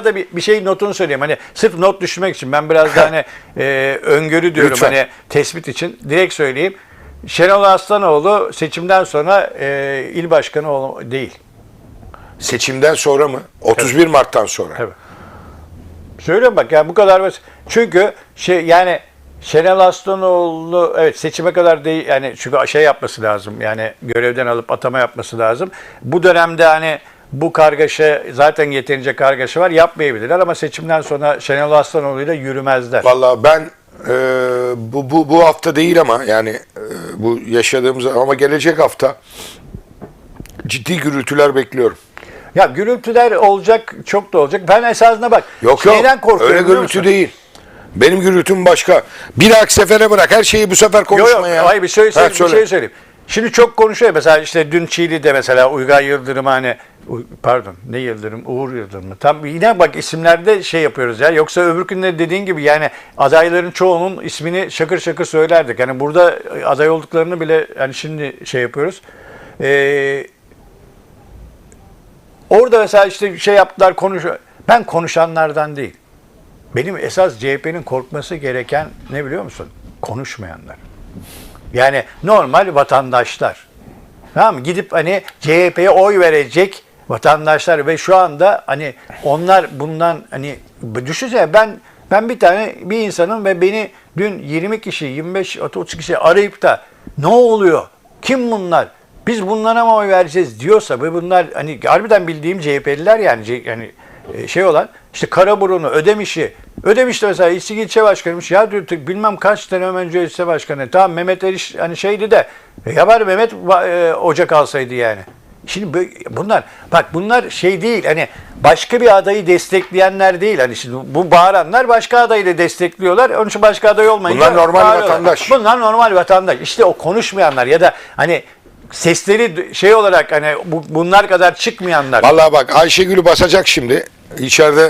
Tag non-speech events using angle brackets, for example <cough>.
arada bir, bir şey notunu söyleyeyim. Hani sırf not düşmek için ben biraz da hani <laughs> e, öngörü diyorum Lütfen. hani tespit için direkt söyleyeyim. Şenol Aslanoğlu seçimden sonra e, il başkanı ol- değil. Seçimden sonra mı? 31 Mart'tan sonra. Tabii. Söylüyorum bak yani bu kadar basit. Çünkü şey yani Şenol Aslanoğlu evet seçime kadar değil yani çünkü şey yapması lazım yani görevden alıp atama yapması lazım. Bu dönemde hani bu kargaşa zaten yeterince kargaşa var yapmayabilirler ama seçimden sonra Şenol Aslanoğlu ile yürümezler. Vallahi ben e, bu, bu bu hafta değil ama yani e, bu yaşadığımız ama gelecek hafta ciddi gürültüler bekliyorum. Ya gürültüler olacak çok da olacak. Ben esasında bak Yok yok öyle gürültü değil. Benim gürültüm başka. Bir dahaki sefere bırak. Her şeyi bu sefer Yok konuşma yok ya. hayır bir şey, Ha, söyleyeyim, bir söyle. şey söyleyeyim. Şimdi çok konuşuyor mesela işte dün Çiğli'de mesela Uygar Yıldırım hani pardon ne Yıldırım Uğur Yıldırım mı? Tam yine bak isimlerde şey yapıyoruz ya. Yoksa öbür günde dediğin gibi yani adayların çoğunun ismini şakır şakır söylerdik. Hani burada aday olduklarını bile hani şimdi şey yapıyoruz. Ee, orada mesela işte şey yaptılar konuş ben konuşanlardan değil. Benim esas CHP'nin korkması gereken ne biliyor musun? Konuşmayanlar. Yani normal vatandaşlar. Tamam mı? Gidip hani CHP'ye oy verecek vatandaşlar ve şu anda hani onlar bundan hani düşünsene ben ben bir tane bir insanım ve beni dün 20 kişi 25 30 kişi arayıp da ne oluyor? Kim bunlar? Biz bunlara mı oy vereceğiz diyorsa ve bunlar hani harbiden bildiğim CHP'liler yani yani e, şey olan işte Karaburun'u, Ödemiş'i, Ödemiş'te mesela İstik ilçe başkanıymış. Ya diyor bilmem kaç dönem önce ilçe başkanı. Tamam Mehmet Eriş hani şeydi de e, ya bari Mehmet e, Ocak alsaydı yani. Şimdi bu- bunlar bak bunlar şey değil hani başka bir adayı destekleyenler değil. Hani şimdi bu bağıranlar başka adayı da destekliyorlar. Onun için başka aday olmayınca Bunlar normal bağırıyorlar. vatandaş. Bunlar normal vatandaş. İşte o konuşmayanlar ya da hani sesleri şey olarak hani bu, bunlar kadar çıkmayanlar. Vallahi bak Ayşegül'ü basacak şimdi. İçeride